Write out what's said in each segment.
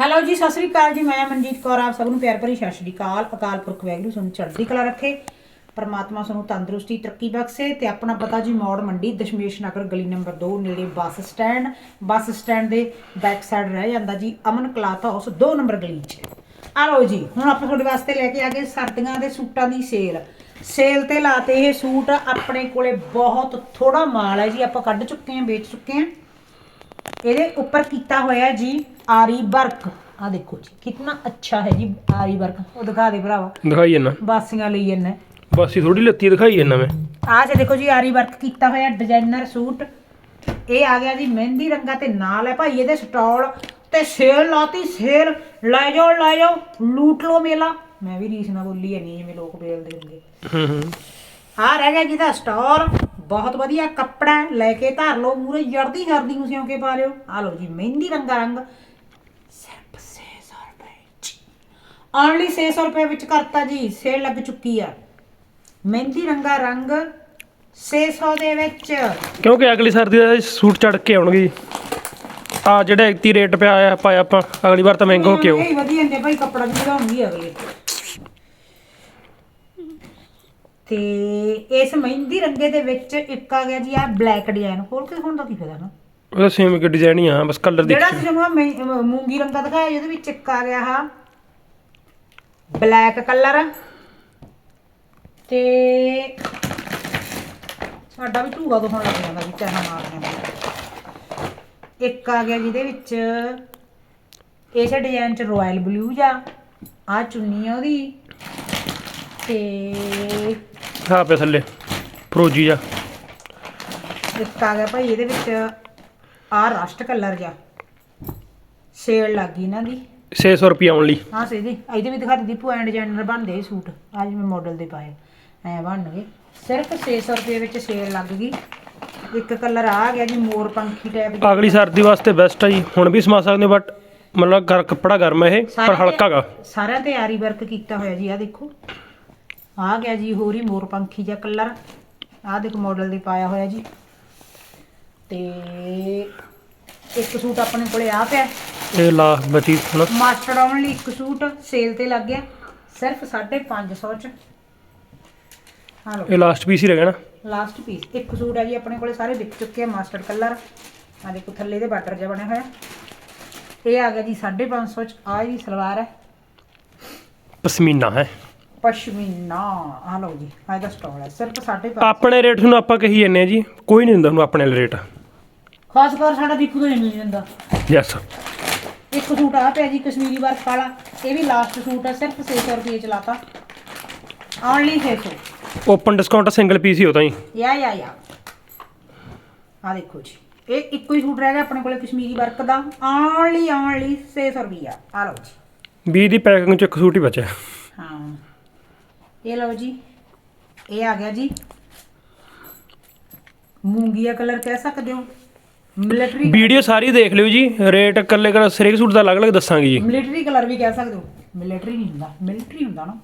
Hello ਜੀ, ਸਤਿ ਸ੍ਰੀ ਅਕਾਲ ਜੀ। ਮੈਂ ਮਨਜੀਤ ਕੌਰ, ਆਪ ਸਭ ਨੂੰ ਪਿਆਰ ਭਰੀ ਸਤਿ ਸ੍ਰੀ ਅਕਾਲ। ਅਕਾਲ ਪੁਰਖ ਵੈਗਰੂ ਤੁਹਾਨੂੰ ਚੜ੍ਹਦੀ ਕਲਾ ਰੱਖੇ। ਪਰਮਾਤਮਾ ਤੁਹਾਨੂੰ ਤੰਦਰੁਸਤੀ, ਤਰੱਕੀ ਬਖਸ਼ੇ ਤੇ ਆਪਣਾ ਪਤਾ ਜੀ, ਮੌੜ ਮੰਡੀ, ਦਸ਼ਮੇਸ਼ ਨਗਰ, ਗਲੀ ਨੰਬਰ 2 ਨੇੜੇ ਬੱਸ ਸਟੈਂਡ। ਬੱਸ ਸਟੈਂਡ ਦੇ ਬੈਕ ਸਾਈਡ ਰਹਿ ਜਾਂਦਾ ਜੀ, ਅਮਨ ਕਲਾਥ ਹਾਊਸ 2 ਨੰਬਰ ਗਲੀ 'ਚ। ਆ ਲਓ ਜੀ, ਹੁਣ ਆਪਾਂ ਤੁਹਾਡੇ ਵਾਸਤੇ ਲੈ ਕੇ ਆ ਗਏ ਸਰਦੀਆਂ ਦੇ ਸੂਟਾਂ ਦੀ ਸੇਲ। ਸੇਲ ਤੇ ਲਾਤੇ ਇਹ ਸੂਟ, ਆਪਣੇ ਕੋਲੇ ਬਹੁਤ ਥੋੜਾ ਮਾਲ ਹੈ ਜੀ, ਆਪਾਂ ਕੱਢ ਚੁੱਕੇ ਹਾਂ, ਵੇਚ ਚੁੱਕੇ ਹਾਂ। ਇਹਦੇ ਉੱਪਰ ਕੀਤਾ ਹੋਇਆ ਜੀ ਆਰੀ ਵਰਕ। ਆ ਦੇਖੋ ਜੀ ਕਿੰਨਾ ਅੱਛਾ ਹੈ ਜੀ ਆਰੀ ਵਰਕ। ਉਹ ਦਿਖਾ ਦੇ ਭਰਾਵਾ। ਦਿਖਾਈ ਜੰਨਾ ਬਾਸੀਆਂ ਲਈ ਜੰਨਾ ਬਸ ਥੋੜੀ ਲੱਤੀ ਦਿਖਾਈ ਜੰਨਾ ਮੈਂ। ਆਹ ਜੇ ਦੇਖੋ ਜੀ ਆਰੀ ਵਰਕ ਕੀਤਾ ਹੋਇਆ ਡਿਜ਼ਾਈਨਰ ਸੂਟ। ਇਹ ਆ ਗਿਆ ਜੀ ਮਹਿੰਦੀ ਰੰਗਾ ਤੇ ਨਾਲ ਹੈ ਭਾਈ ਇਹਦੇ ਸਟਾਲ ਤੇ ਸੇਲ ਲਾਤੀ ਸੇਲ ਲੈ ਜਾਓ ਲੈ ਜਾਓ ਲੂਟ ਲਓ ਮੇਲਾ। ਮੈਂ ਵੀ ਰੀਸ ਨਾਲ ਬੋਲੀ ਨਹੀਂ ਜਿਵੇਂ ਲੋਕ ਬੇਲਦੇ ਹੁੰਦੇ। ਹੂੰ ਹੂੰ। ਆ ਰਹਿ ਗਿਆ ਜਿਹਦਾ ਸਟੋਰ ਬਹੁਤ ਵਧੀਆ ਕੱਪੜਾ ਹੈ, ਲੈ ਕੇ ਧਰ ਲਓ ਮੂਰੇ ਜੜਦੀ ਜੜਦੀ ਨੂੰ ਸਿਉਂ ਕੇ ਪਾ ਲਿਓ। ਆ ਲਓ ਜੀ ਮਹਿੰਦੀ ਰੰਗਾ ਰੰਗ। ਸਿਰਫ 600 ਰੁਪਏ ਚ ਓਨਲੀ 600 ਰੁਪਏ ਵਿੱਚ ਕਰਤਾ ਜੀ ਸੇਲ ਲੱਗ ਚੁੱਕੀ ਆ। ਮਹਿੰਦੀ ਰੰਗਾ ਰੰਗ 600 ਦੇ ਵਿੱਚ। ਕਿਉਂਕਿ ਅਗਲੀ ਸਰਦੀ ਦਾ ਸੂਟ ਚੜ ਕੇ ਆਉਣਗੇ ਜੀ। ਆ ਜਿਹੜਾ ਇਤੀ ਰੇਟ ਪਿਆ ਆ ਪਾਇਆ ਆਪਾਂ ਅਗਲੀ ਵਾਰ ਤਾਂ ਮਹਿੰਗਾ ਹੋ ਕੇ ਆਊ। ਇਹ ਵਧੀਆ ਹੁੰਦੇ ਭਾਈ ਕੱਪੜਾ ਵੀ ਵਧਾਉਂਗੀ ਅਗਲੇ। ਤੇ ਇਸ ਮਹਿੰਦੀ ਰੰਗੇ ਦੇ ਵਿੱਚ ਇੱਕ ਆ ਗਿਆ ਜੀ ਆ ਬਲੈਕ ਡਿਜ਼ਾਈਨ ਹੋਰ ਕਿਸੇ ਹੁਣ ਦਾ ਕੀ ਫਾਇਦਾ ਨਾ? ਉਹਦਾ ਸੇਮ ਇੱਕ ਡਿਜ਼ਾਈਨ ਹੀ ਆ ਬਸ ਕਲਰ ਜਿਹੜਾ ਦੇਖ ਸੀ ਤੁਹਾਨੂੰ ਮੂੰਗੀ ਰੰਗਾ ਦਿਖਾਇਆ ਜਿਹਦੇ ਵਿੱਚ ਇੱਕ ਆ ਗਿਆ ਹਾ ਬਲੈਕ ਕਲਰ ਤੇ ਸਾਡਾ ਵੀ ਢੂਗਾ ਤੋਂ ਲੱਗ ਜਾਂਦਾ ਵੀ ਚਾਹ ਮਾਰਨਾ ਇੱਕ ਆ ਗਿਆ ਜਿਹਦੇ ਵਿੱਚ ਇਸੇ ਡਿਜ਼ਾਈਨ ਚ ਰਾਇਲ ਬਲੂ ਜਾ ਆ ਚੁੰਨੀ ਆ ਉਹਦੀ। ਤੇ ਹਾਂ ਪੇ ਥੱਲੇ ਫਰੋਜੀ ਜਾ ਆ ਗਿਆ ਭਾਈ ਇਹਦੇ ਵਿੱਚ ਆ ਰਸਟ ਕਲਰ ਜਾ ਸੇਲ ਲੱਗ ਇਹਨਾਂ ਦੀ। 600 ਰੁਪਏ ਓਨਲੀ ਹਾਂ ਸੇ ਜੀ। ਇਹਦੇ ਵੀ ਦਿਖਾ ਦਿੱਤੀ ਪੁਆਇੰਟ ਡਿਜ਼ਾਈਨਰ ਬਣਦੇ ਇਹ ਸੂਟ। ਅੱਜ ਮੈਂ ਮਾਡਲ ਦੇ ਪਾਏ ਐ ਬਣਨਗੇ। ਸਿਰਫ 600 ਰੁਪਏ ਵਿੱਚ ਸੇਲ ਲੱਗ ਗਈ। ਇੱਕ ਕਲਰ ਆ ਗਿਆ ਜੀ ਮੋਰ ਪੰਖੀ ਟਾਈਪ ਦੀ। ਅਗਲੀ ਸਰਦੀ ਵਾਸਤੇ ਬੈਸਟ ਆ ਜੀ। ਹੁਣ ਵੀ ਸਮਾ ਸਕਦੇ ਬਟ ਮਤਲਬ ਗਰ ਕੱਪੜਾ ਗਰਮ ਹੈ ਇਹ ਪਰ ਹਲਕਾ ਗਾ। ਸਾਰਿਆਂ ਤੇ ਆਰੀ ਵਰਕ ਕੀਤਾ ਹੋਇਆ ਜੀ ਆ ਦੇਖੋ। ਆ ਗਿਆ ਜੀ ਹੋਰ ਹੀ ਮੋਰ ਪੰਖੀ ਜਿਹਾ ਕਲਰ ਆ ਦੇਖੋ ਮਾਡਲ ਦੇ ਪਾਇਆ ਹੋਇਆ ਜੀ। ਤੇ ਇੱਕ ਸੂਟ ਆਪਣੇ ਕੋਲੇ ਆ ਪਿਆ। ਇਹ ਲਾ ਹੁਣ। ਮਾਸਟਰ ਓਨਲੀ ਇੱਕ ਸੂਟ ਸੇਲ ਤੇ ਲੱਗ ਗਿਆ। ਸਿਰਫ 550 ਚ। ਹਾਂ ਲਓ। ਇਹ ਲਾਸਟ ਪੀਸ ਹੀ ਰਹਿ ਗਿਆ ਨਾ? ਲਾਸਟ ਪੀਸ ਇੱਕ ਸੂਟ ਹੈ ਜੀ ਆਪਣੇ ਕੋਲੇ ਸਾਰੇ ਵਿਕ ਚੁੱਕੇ ਆ ਮਾਸਟਰ ਕਲਰ ਆ ਦੇਖੋ ਥੱਲੇ ਦੇ ਬਾਰਡਰ ਜਿਹਾ ਬਣਿਆ ਹੋਇਆ। ਇਹ ਆ ਗਿਆ ਜੀ 550 ਚ। ਆ ਜੀ ਸਲਵਾਰ ਹੈ। ਪਸ਼ਮੀਨਾ ਹੈ। ਪਸ਼ਮੀਨਾ। ਆ ਲਓ ਜੀ ਆ ਇਹਦਾ ਸਟਾਲ ਹੈ ਸਿਰਫ 550 ਆਪਣੇ ਰੇਟ ਨੂੰ ਆਪਾਂ ਕਹੀ ਜੰਨੇ ਆ ਜੀ ਕੋਈ ਨਹੀਂ ਦਿੰਦਾ ਉਹਨੂੰ ਆਪਣੇ ਰੇਟ ਖਾਸ ਕਰ ਸਾਡਾ ਦੀਪੂ ਤੋਂ ਨਹੀਂ ਮਿਲ ਜਾਂਦਾ। ਯੈਸ ਇੱਕ ਸੂਟ ਆ ਪਿਆ ਜੀ ਕਸ਼ਮੀਰੀ ਵਰਕ ਵਾਲਾ ਇਹ ਵੀ ਲਾਸਟ ਸੂਟ ਹੈ ਸਿਰਫ 600 ਰੁਪਏ ਚ ਲਾਤਾ। Only 600 open discount single piece ਹੀ ਹੋਤਾ ਜੀ। ਯਾ ਯਾ ਯਾ। ਆ ਦੇਖੋ ਜੀ ਇਹ ਇੱਕੋ ਹੀ ਸੂਟ ਰਹਿ ਗਿਆ ਆਪਣੇ ਕੋਲੇ ਕਸ਼ਮੀਰੀ ਵਰਕ ਦਾ। ਓਨਲੀ ਓਨਲੀ 600 ਰੁਪਿਆ ਆ ਲਓ ਜੀ। 20 ਦੀ ਪੈਕਿੰਗ ਚ ਇੱਕ ਸੂਟ ਹੀ ਬਚਿਆ। ਹਾਂ। ਇਹ ਲਓ ਜੀ ਇਹ ਆ ਗਿਆ ਜੀ। ਮੂੰਗੀਆ ਕਲਰ ਕਹਿ ਸਕਦੇ ਹੋ? ਮਿਲਟਰੀ ਵੀਡੀਓ ਸਾਰੀ ਦੇਖ ਲਿਓ ਜੀ ਰੇਟ ਇਕੱਲੇ ਕਰ ਹਰੇਕ ਸੂਟ ਦਾ ਅਲੱਗ-ਅਲੱਗ ਦੱਸਾਂਗੇ ਜੀ। ਮਿਲਟਰੀ ਕਲਰ ਵੀ ਕਹਿ ਸਕਦੇ ਹੋ? ਮਿਲਟਰੀ ਨਹੀਂ ਹੁੰਦਾ ਮਿਲਟਰੀ ਹੁੰਦਾ ਨਾ।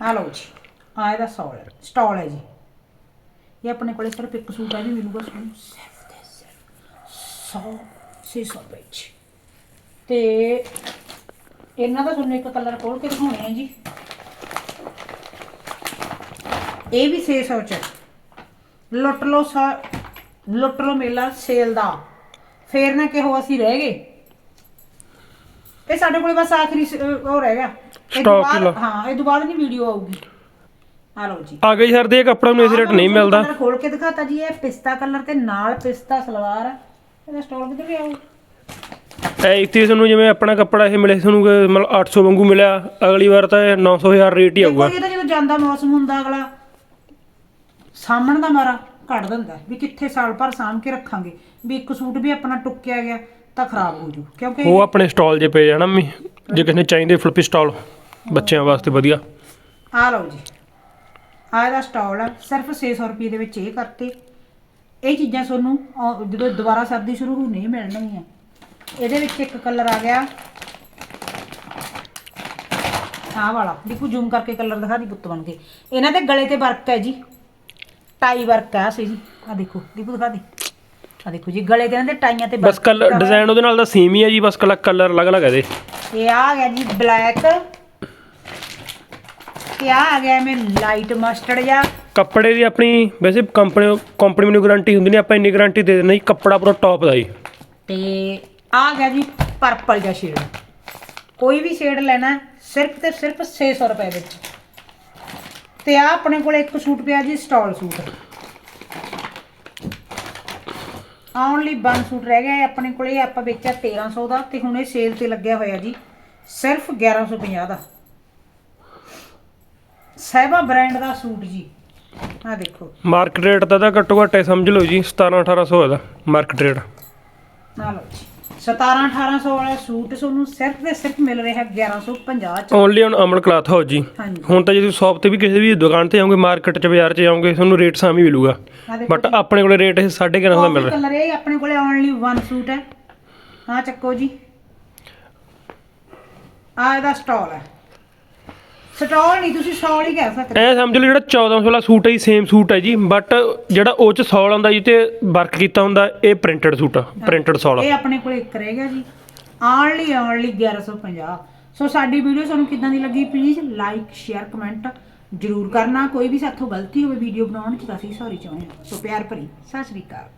ਆ ਲਓ ਜੀ ਆ ਇਹਦਾ ਸਟਾਲ ਸਟਾਲ ਹੈ ਜੀ। ਇਹ ਆਪਣੇ ਕੋਲੇ ਸਿਰਫ ਇੱਕ ਸੂਟ ਆ ਜੀ ਮਿਲੂਗਾ ਤੁਹਾਨੂੰ ਸਿਰਫ ਤੇ ਸਿਰਫ 100 600 ਰੁਪਏ 'ਚ। ਤੇ ਇਹਨਾਂ ਦਾ ਤੁਹਾਨੂੰ ਇੱਕ ਕਲਰ ਖੋਲ ਕੇ ਦਿਖਾਉਣੇ ਆ ਜੀ। ਇਹ ਵੀ 600 ਚ ਲੁੱਟ ਲੋ ਲੁੱਟ ਲੋ ਮੇਲਾ ਸੇਲ ਦਾ। ਫੇਰ ਨਾ ਕਿਹੋ ਅਸੀਂ ਰਹਿ ਗਏ। ਇਹ ਸਾਡੇ ਕੋਲੇ ਬਸ ਆਖਰੀ ਸ- ਅਹ ਉਹ ਰਹਿ ਗਿਆ। ਇਹ ਤੋਂ Stock ਬਾਅਦ- ਹੀ ਲਾ। ਹਾਂ ਇਹ ਤੋਂ ਬਾਅਦ ਨਹੀਂ ਵੀਡੀਓ ਆਊਗੀ। ਆ ਲਓ ਜੀ। ਆ ਗਈ ਸਰਦੀ ਇਹ ਕੱਪੜਾ ਨੂੰ ਇਸ ਰੇਟ ਨਹੀਂ ਮਿਲਦਾ। ਕਲਰ ਖੋਲ ਕੇ ਦਿਖਾਤਾ ਜੀ ਇਹ ਪਿਸਤਾ ਕਲਰ ਤੇ ਨਾਲ ਪਿਸਤਾ ਸਲਵਾਰ ਇਹਦਾ ਸਟਾਲ ਕਿੱਧਰ ਗਿਆ ਇਹ ਇੱਥੇ ਤੁਹਾਨੂੰ ਜਿਵੇਂ ਆਪਣਾ ਕੱਪੜਾ ਇਹ ਮਿਲੇ ਤੁਹਾਨੂੰ ਕਿ ਮਤਲਬ 800 ਵਾਂਗੂ ਮਿਲਿਆ। ਅਗਲੀ ਵਾਰ ਤਾਂ ਇਹ 900 ਹਜ਼ਾਰ ਰੇਟ ਹੀ ਆਊਗਾ। ਇਹ ਤਾਂ ਜਦੋਂ ਜਾਂਦਾ ਮੌਸਮ ਹੁੰਦਾ ਅਗਲਾ। ਸਾਹਮਣ ਦਾ ਮਾਰਾ ਕੱਢ ਦਿੰਦਾ ਵੀ ਕਿੱਥੇ ਸਾਲ ਭਰ ਸਾਂਭ ਕੇ ਰੱਖਾਂਗੇ। ਵੀ ਇੱਕ ਸੂਟ ਵੀ ਆਪਣਾ ਟੁੱਕਿਆ ਗਿਆ ਤਾਂ ਖਰਾਬ ਹੋ ਜੂ ਕਿਉਂਕਿ ਉਹ ਆਪਣੇ ਸਟਾਲ 'ਜੇ ਪਏ ਜਾਣਾ ਮੰਮੀ ਜੇ ਕਿਸੇ ਨੇ ਚਾਹੀਦੇ ਫਲਿੱਪੀ ਸਟਾਲ ਬੱਚਿਆਂ ਵਾਸਤੇ ਵਧੀਆ। ਆ ਲਓ ਜੀ। ਆ ਇਹਦਾ ਸਟਾਲ ਹੈ ਸਿਰਫ 600 ਰੁਪਏ ਦੇ ਵਿੱਚ ਇਹ ਕਰਤੇ। ਇਹ ਚੀਜ਼ਾਂ ਤੁਹਾਨੂੰ ਅਹ, ਜਦੋਂ ਦੁਬਾਰਾ ਸਰਦੀ ਸ਼ੁਰੂ ਹੋ ਨਹੀਂ ਮਿਲਣਗੀਆਂ। ਇਹਦੇ ਵਿੱਚ ਇੱਕ ਕਲਰ ਆ ਗਿਆ। ਆਹ ਵਾਲਾ ਦੇਖੋ ਜ਼ੂਮ ਕਰਕੇ ਕਲਰ ਦਿਖਾ ਦੀ ਪੁੱਤ ਬਣ ਕੇ। ਇਹਨਾਂ ਦੇ ਗਲੇ ਤੇ ਵਰਕ ਹੈ ਜੀ। ਟਾਈ ਵਰਕ ਹੈ ਸੀ ਜੀ। ਆ ਦੇਖੋ ਦੀਪੂ ਦਿਖਾ ਦੀ। ਆ ਦੇਖੋ ਜੀ ਗਲੇ ਤੇ ਇਹਨਾਂ ਦੇ ਟਾਈਆਂ ਤੇ ਬਸ ਕਲਰ ਡਿਜ਼ਾਈਨ ਉਹਦੇ ਨਾਲ ਦਾ ਸੇਮ ਹੀ ਹੈ ਜੀ ਬਸ ਕਲਰ ਕਲਰ ਅਲੱਗ-ਅਲੱਗ ਹੈ ਇਹਦੇ। ਇਹ ਆ ਗਿਆ ਜੀ ਬਲੈਕ ਤੇ ਆ ਆ ਗਿਆ ਮੈਂ ਲਾਈਟ ਮਸਟਰਡ ਜਾਂ ਕੱਪੜੇ ਦੀ ਆਪਣੀ ਵੈਸੇ ਕੰਪਨੀ ਕੰਪਨੀ ਨੂੰ ਗਾਰੰਟੀ ਹੁੰਦੀ ਨਹੀਂ ਆਪਾਂ ਇੰਨੀ ਗਾਰੰਟੀ ਦੇ ਦਿੰਦੇ ਜੀ ਕੱਪੜਾ ਪੂਰਾ ਟੌਪ ਦਾ ਜੀ। ਤੇ ਆ ਗਿਆ ਜੀ ਪਰਪਲ ਜਿਹਾ ਸ਼ੇਡ ਕੋਈ ਵੀ ਸ਼ੇਡ ਲੈਣਾ ਸਿਰਫ ਤੇ ਸਿਰਫ 600 ਰੁਪਏ ਵਿੱਚ। ਤੇ ਆ ਆਪਣੇ ਕੋਲ ਇੱਕ ਸੂਟ ਪਿਆ ਜੀ stole suit. Only one suit ਰਹਿ ਗਿਆ ਆਪਣੇ ਕੋਲ ਇਹ ਆਪਾਂ ਵੇਚਿਆ 1300 ਦਾ ਤੇ ਹੁਣ ਇਹ ਸੇਲ ਤੇ ਲੱਗਿਆ ਹੋਇਆ ਜੀ ਸਿਰਫ 1150 ਦਾ। ਸਹਿਬਾ ਬ੍ਰਾਂਡ ਦਾ ਸੂਟ ਜੀ ਆ ਦੇਖੋ। ਮਾਰਕੀਟ ਰੇਟ ਦਾ ਤਾਂ ਘੱਟੋ ਘੱਟ ਸਮਝ ਲਓ ਜੀ 17 1800 ਹੈ ਦਾ ਮਾਰਕੀਟ ਰੇਟ ਆ ਲਓ ਜੀ। 17 1800 ਵਾਲਾ ਸੂਟ ਤੁਹਾਨੂੰ ਸਿਰਫ ਤੇ ਸਿਰਫ ਮਿਲ ਰਿਹਾ 1150 ਚ। Only on Amal Cloth House ਜੀ। ਹਾਂਜੀ। ਹੁਣ ਤਾਂ ਜੇ ਤੁਸੀਂ ਸ਼ਾਪ ਤੇ ਵੀ ਕਿਸੇ ਵੀ ਦੁਕਾਨ ਤੇ ਜਾਓਗੇ ਮਾਰਕੀਟ 'ਚ ਬਾਜ਼ਾਰ 'ਚ ਜਾਓਗੇ ਤੁਹਾਨੂੰ ਰੇਟ ਸਾਮੀ ਮਿਲੂਗਾ। ਦੇਖੋ ਬਟ ਆਪਣੇ ਕੋਲੇ ਰੇਟ ਇਹ 1150 ਦਾ ਮਿਲ ਰਿਹਾ। ਕਲਰ ਇਹ ਆਪਣੇ ਕੋਲੇ ਓਨਲੀ ਵਨ ਸੂਟ ਹੈ। ਹਾਂ ਚੱਕੋ ਜੀ। ਆ ਇਹਦਾ ਸਟਾਲ ਹੈ। ਸਟਾਲ ਨਹੀਂ ਤੁਸੀਂ ਸਟਾਲ ਹੀ ਕਹਿ ਸਕਦੇ ਐ ਸਮਝ ਲਓ ਜਿਹੜਾ 1400 ਵਾਲਾ ਸੂਟ ਹੈ ਜੀ ਸੇਮ ਸੂਟ ਹੈ ਜੀ ਬਟ ਜਿਹੜਾ ਉਹ ਚ ਸੌਲ ਆਉਂਦਾ ਜੀ ਤੇ ਵਰਕ ਕੀਤਾ ਹੁੰਦਾ ਇਹ ਪ੍ਰਿੰਟਡ ਸੂਟ ਆ ਪ੍ਰਿੰਟਡ ਸੌਲ ਇਹ ਆਪਣੇ ਕੋਲੇ ਇੱਕ ਰਹਿ ਗਿਆ ਜੀ। ਓਨਲੀ ਓਨਲੀ 1150 ਸੋ ਸਾਡੀ ਵੀਡੀਓ ਤੁਹਾਨੂੰ ਕਿਦਾਂ ਦੀ ਲੱਗੀ? ਪਲੀਜ਼ ਲਾਈਕ ਸ਼ੇਅਰ ਕਮੈਂਟ ਜਰੂਰ ਕਰਨਾ। ਕੋਈ ਵੀ ਸਾਥੋਂ ਗਲਤੀ ਹੋਵੇ ਵੀਡੀਓ ਬਣਾਉਣ ਚ ਤਾਂ ਅਸੀਂ ਸੌਰੀ ਚਾਹੁੰਦੇ ਹਾਂ। ਸੋ ਪਿਆਰ ਭਰੀ ਸਤਿ ਸ੍ਰੀ ਅਕਾਲ।